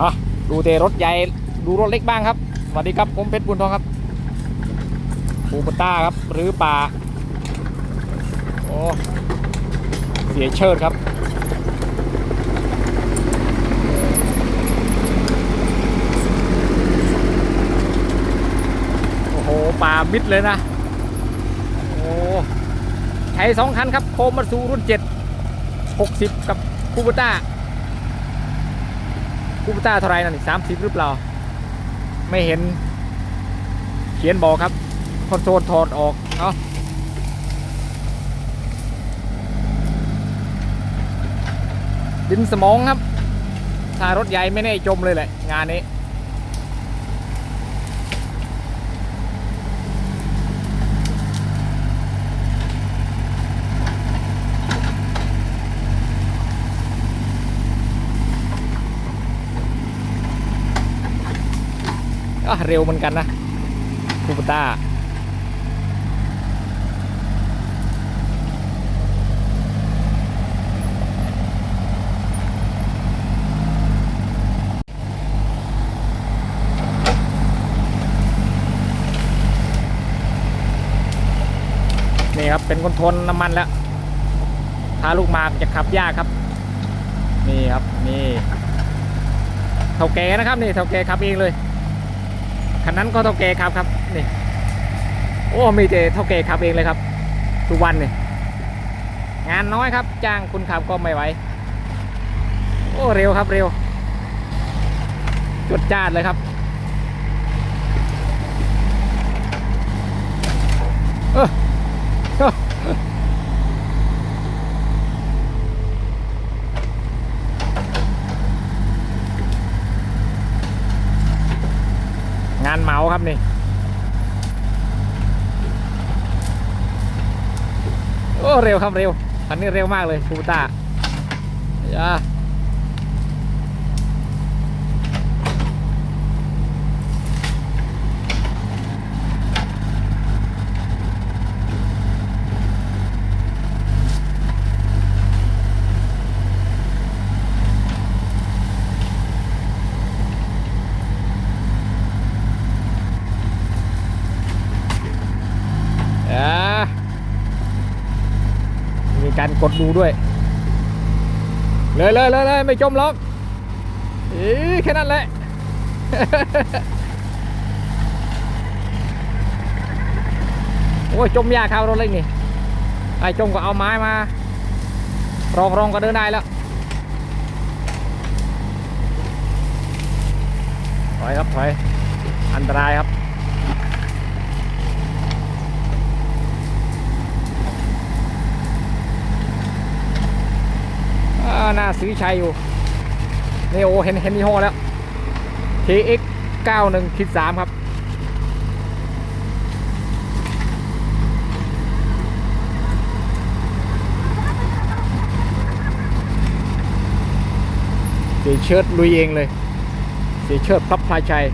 อะดูเตรถใหญ่ดูรถเล็กบ้างครับ สวัสดีครับผมเพชรบุญทองครับปูปต้าครับหรือป่าโอ้เสียเชิดครับโอ้โหป่ามิดเลยนะโอ้ใช้สองคันครับโคมาซูรุ่น7 60กับคูบูต้า คูบูต้าเท่าไรนั่นสามสิบหรือเปล่า ไม่เห็น เขียนบอกครับ คอนโซลถอดออก เอาดินสมองครับถ้ารถใหญ่ไม่แน่จมเลยแหละ งานนี้ ก็เร็วเหมือนกันนะคูปต้านี่ครับ เป็นคนทนน้ำมันแล้ว ถ้าลูกมากจะขับยากครับ นี่ครับ นี่เท่าแกนะครับ นี่เท่าแกขับเองเลย คันนั้นก็เท่าแก่ครับครับนี่โอ้มีเจเท่าแก่ขับเองเลยครับ ทุกวันนี่งานน้อยครับ จ้างคุณขับก็ไม่ไหวโอ้เร็วครับเร็วจดจ้าดเลยครับเออานเหมาครับนี่โอ้เร็วครับเร็วอันนี้เร็วมากเลยคูปต้าอย่าอ่ามี การกดดูด้วย เลยเลยเลยเลยไม่จมหรอกอีแค่นั้นแหละโอ้ยจมยากครับรถเล็กนี่ไอ้จมก็เอาไม้มารองรองก็เดินได้แล้วถอยครับถอยอันตรายครับ น่าซื้อชัยอยู่นี่โอเห็นเห็นยี่ห้อแล้ว TX 91คิด3ครับเสียเชิดลุยเองเลยเสียเชิดทับพาชัย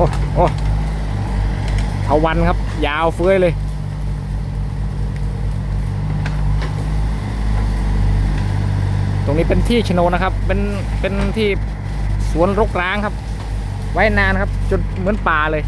อ้โอ้เทาวันครับ ยาวเฟ้ยเลยตรงนี้เป็นที่ชโนนะครับ เป็น เป็นที่สวนรกร้างครับ ไว้นานครับ จนเหมือนป่าเลย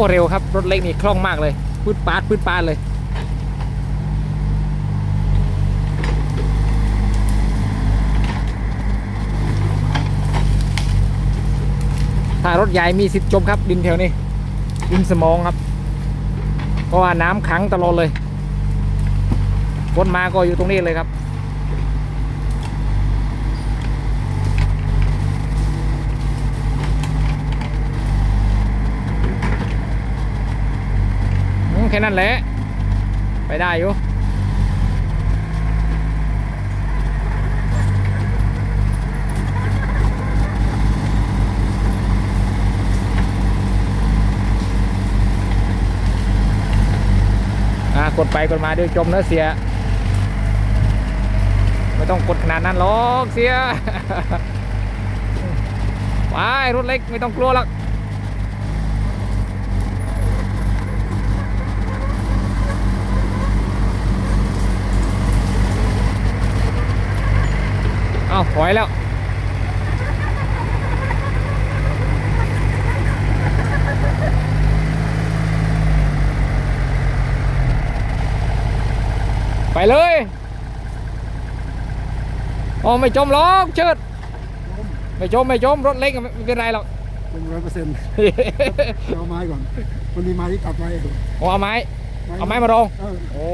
อ้เร็วครับ รถเล็กนี่คล่องมากเลยปืดปาดปืดปาดเลย ถ้ารถใหญ่มีสิทธิ์จมครับ ดินแถวนี้ดินสมองครับ เพราะว่าน้ำขังตลอดเลยฝนมาก็อยู่ตรงนี้เลยครับ แค่นั้นแหละ ไปได้อยู่อะกดไปกดมาเดี๋ยวจมเนื้อเสีย ไม่ต้องกดขนาดนั้นหรอกเสีย ไปรถเล็กไม่ต้องกลัวหรอก เอ้าถอยแล้ว ไปเลยโอ้ไม่จมหรอกเชิด ไม่จม ไม่จม รถเล็กไม่เป็นไรหรอกเป็นร้อยเปอร์เซ็นต์เอาไม้ก่อน มันมีไม้ที่ตัดไว้โอ้เอาไม้ เอาไม้มารองเออโอ้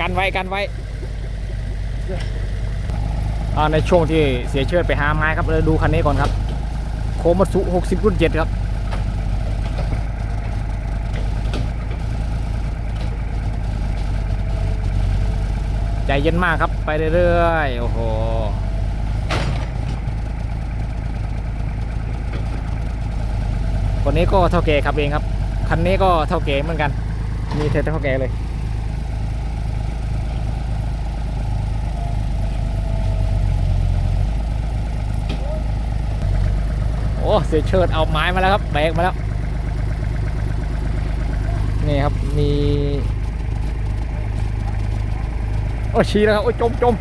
กันไว้ กันไว้อ่า ในช่วงที่เสียเชิดไปหาไม้ครับเราดูคันนี้ก่อนครับ โคมัตสุ60 รุ่น 7 ครับ ใจเย็นมากครับไปเรื่อยๆ โอ้โหคนนี้ก็เท่าแก่ขับเองครับ คันนี้ก็เท่าแก่เหมือนกัน มีเทเท่าแก่เลย เสียเชิดเอาไม้มาแล้วครับแบกมาแล้ว นี่ครับมี โอ้ชี้แล้วครับ โอ้จมจม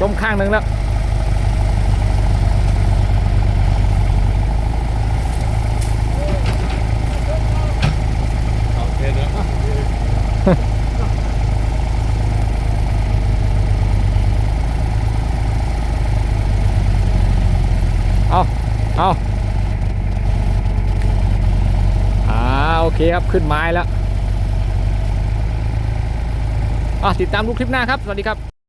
จมข้างหนึ่งแล้วเอาเอาอ่าโอ เคครับขึ้นไม้แล้วอะติดตามดูคลิปหน้าครับ สวัสดีครับ